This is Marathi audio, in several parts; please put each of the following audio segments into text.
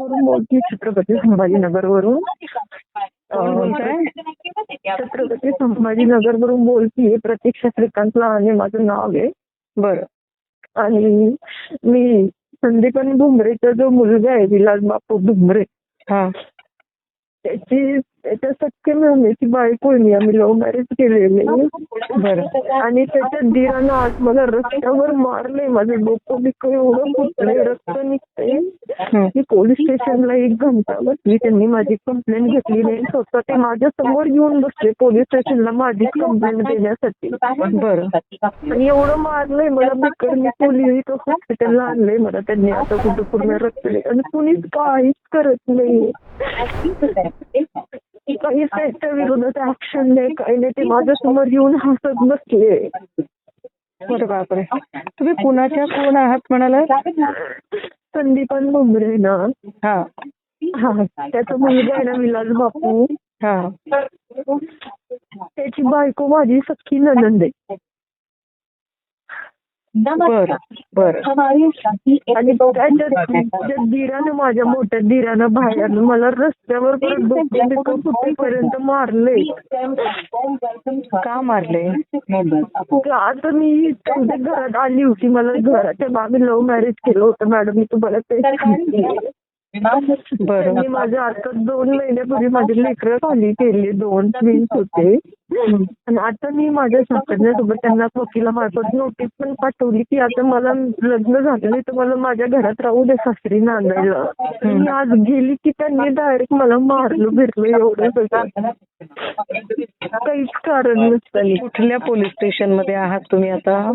वरून बोलते छत्रपती संभाजीनगर वरून छत्रपती संभाजीनगर वरून बोलतीये प्रतीक्षा श्रीकांत लहाने माझं नाव आहे. बरं. आणि मी संदीपन भुमरेचा जो मुलगा आहे विलास बापू भुमरे हा. त्याची त्याच्या सख्य मेहनीची बायको मी आम्ही लव्ह मॅरेज केलेले बरं. आणि त्याच्या दिरानं आज मला रस्त्यावर मारले माझं डोकं बिकं एवढं फुटलंय रक्त निघतंय. हं. मी पोलीस स्टेशनला एक घंटा बसली त्यांनी माझी कंप्लेंट घेतली नाही. स्वतः ते माझ्यासमोर येऊन बसले पोलीस स्टेशनला माझी कंप्लेंट देण्यासाठी. बरं. आणि एवढं मारलंय मला बिकर मी पोलीस हॉस्पिटलला आणलंय मला. त्यांनी आता कुठं पूर्ण रक्त. आणि कुणीच काहीच करत नाही काहीच त्याच्या विरोधात ऍक्शन नाही काही नाही. ते माझ्यासमोर येऊन हसत बसले. बरं बापरे. तुम्ही पुण्याच्या कोण आहात म्हणाला संदीपन भुमरे ना. हा. हा त्याचा मुलगा आहे ना विलास बापू. हा. त्याची बायको माझी सख्खी ननंद आहे. बरं बरं. आणि त्याच्या त्या दिरानं माझ्या मोठ्या दिरानं बाहेर मला रस्त्यावर फुटेपर्यंत मारले? का मारले? आता मी त्यांच्या घरात आली होती मला घराच्या मागे लव्ह मॅरेज केलं होतं मॅडम मी तुम्हाला ते त्यांनी माझ्या आता दोन महिन्यापूर्वी माझे लेकरं खाली केले दोन ट्विन्स होते. आणि आता मी माझ्या सासऱ्यासोबत त्यांना वकिलामार्फत नोटीस पण पाठवली की आता मला लग्न झालं नाही तर मला माझ्या घरात राहू दे सासरी नांदायला. मी आज गेली की त्यांनी डायरेक्ट मला मारलं बिरलं एवढं सगळं. काहीच कारण नसताना कुठल्या पोलीस स्टेशनमध्ये आहात तुम्ही आता?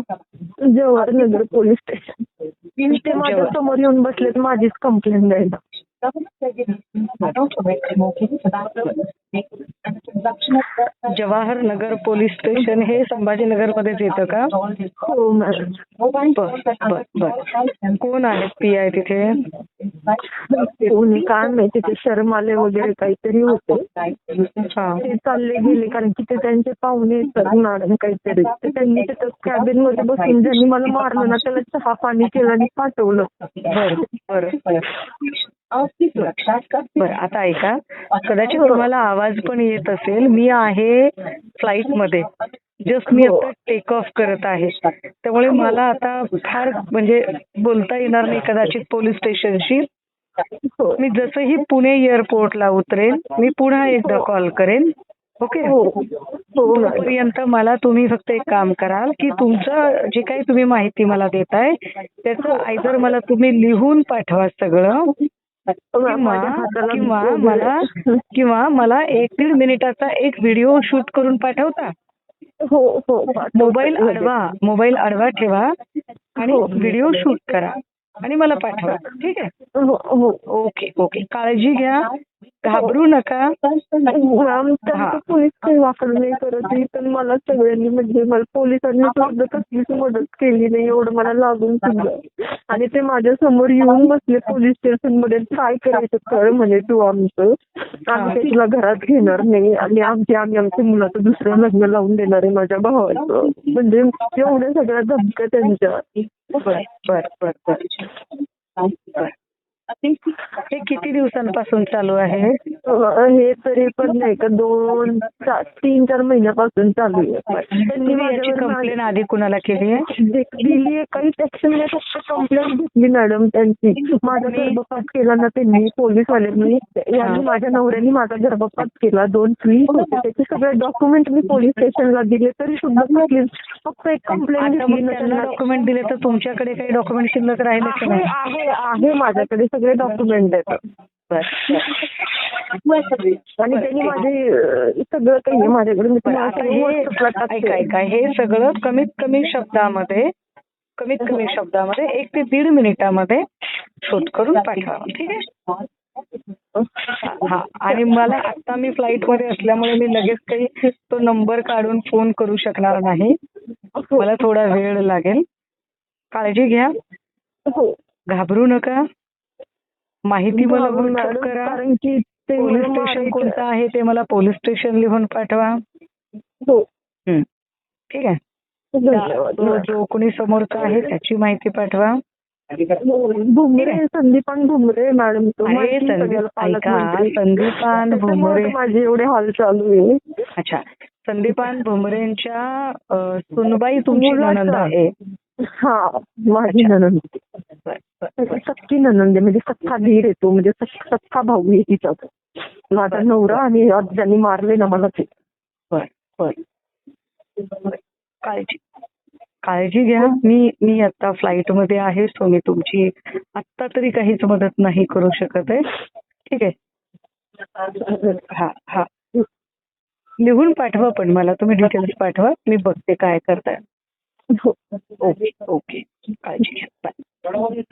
जवाहरनगर पोलीस स्टेशन ते माझ्यासमोर येऊन बसलेत माझीच कंप्लेंट द्यायला. जवाहर नगर पोलीस स्टेशन हे संभाजीनगर मध्येच येतं का? हो मॅडम बर. कोण आहेत पी आय तिथे? कोणी काय माहिती ते शर्माले वगैरे काहीतरी होते. हा. ते चालले गेले कारण की ते त्यांचे पाहुणे येतात मॅडम काहीतरी. तर त्यांनी तिथं कॅबिनमध्ये बसून ज्यांनी मला मारलं ना त्याला चहा पाणी केलं आणि पाठवलं. बरं बरं. बरं आता ऐका. कदाचित तुम्हाला आवाज पण येत असेल. मी आहे फ्लाईटमध्ये जस्ट मी आता टेक ऑफ करत आहे. त्यामुळे मला आता फार म्हणजे बोलता येणार नाही कदाचित पोलीस स्टेशनशी हो. मी जसंही पुणे एअरपोर्टला उतरेन मी पुन्हा एकदा कॉल करेन. ओके? हो. हो तोपर्यंत मला तुम्ही फक्त एक काम कराल की तुमचं जे काही तुम्ही माहिती मला देताय त्याचं आयदर मला तुम्ही लिहून पाठवा सगळं. किंवा मला किंवा मला एक दीड मिनिटाचा एक व्हिडिओ शूट करून पाठवता. हो हो. मोबाईल आडवा मोबाईल आडवा ठेवा आणि हो. व्हिडिओ शूट करा. आणि मला पाठवा. ठीक आहे? हो हो ओके ओके. काळजी घ्या. घाबरू नका. नाही करत पण मला सगळ्यांनी म्हणजे मला पोलिसांनी सुद्धा कसलीच मदत केली नाही एवढं मला लागून सुद्धा. आणि ते माझ्यासमोर येऊन बसले पोलीस स्टेशनमध्ये काय करायचं कळ म्हणे तू आमचं. आम्ही तुला घरात घेणार नाही आणि आमची आम्ही आमच्या मुलाचं दुसरं लग्न लावून देणार आहे माझ्या भावाचं. म्हणजे एवढ्या सगळ्या धमक्या त्यांच्या. बर बर बर बर बर. हे किती दिवसांपासून चालू आहे हे तरी पण नाही का दोन तीन चार महिन्यापासून चालू आहे. त्यांनी याची कंप्लेन आधी कुणाला केली आहे? दिली आहे काहीच ऍक्शन फक्त कंप्लेंट घेतली मॅडम त्यांची. माझा गर्भपात केला ना त्यांनी पोलीसवाल्यांनी यांनी माझ्या नवऱ्याने माझा गर्भपात केला दोन ट्वीट होते. त्याचे सगळे डॉक्युमेंट मी पोलीस स्टेशनला दिले तरी सुद्धा कुठली फक्त एक कंप्लेंट घेतली डॉक्युमेंट दिले तर तुमच्याकडे काही डॉक्युमेंट शिल्लक राहिले की आहे माझ्याकडे सगळे डॉक्युमेंट आहेत. आणि त्यांनी माझे सगळं काही माझ्याकडून हे. सगळं कमीत कमी शब्दामध्ये कमीत कमी शब्दामध्ये एक ते दीड मिनिटामध्ये शोध करून पाठवा ठीक आहे हा आणि मला आता मी फ्लाईटमध्ये असल्यामुळे मी लगेच काही तो नंबर काढून फोन करू शकणार नाही मला थोडा वेळ लागेल काळजी घ्या घाबरू नका. माहिती मला व्हॉट्सअप करा कारण की ते पोलीस स्टेशन. कोणतं आहे ते मला पोलीस स्टेशन लिहून पाठवा. हो. ठीक आहे. जो जो कोणी समोरचा आहे त्याची माहिती पाठवा. भुमरे संदीपान भुमरे मॅडम. तो अरे माहिती आहे संदीप सगळ्याला ऐका. संदीपान भुमरे माझे एवढे हाल चालू आहे. अच्छा. संदीपान भुमरेंच्या सुनबाई तुमची. नणंद आहे. हा माझी. ननंद बर. सक्की ननंद म्हणजे सख्खा धीर येतो म्हणजे सख- सख्खा भाऊ आहे तिचा. माझा. नवरा आणि आज ज्यांनी मारले ना मला ते. काळजी. काळजी घ्या. मी मी आता फ्लाईटमध्ये आहे सो मी तुमची आत्ता तरी काहीच मदत नाही करू शकत आहे. ठीक आहे? हा हा. लिहून पाठवा पण मला तुम्ही डिटेल्स पाठवा. मी बघते काय करताय. हो. ओके ओके काळजी घ्या. बाय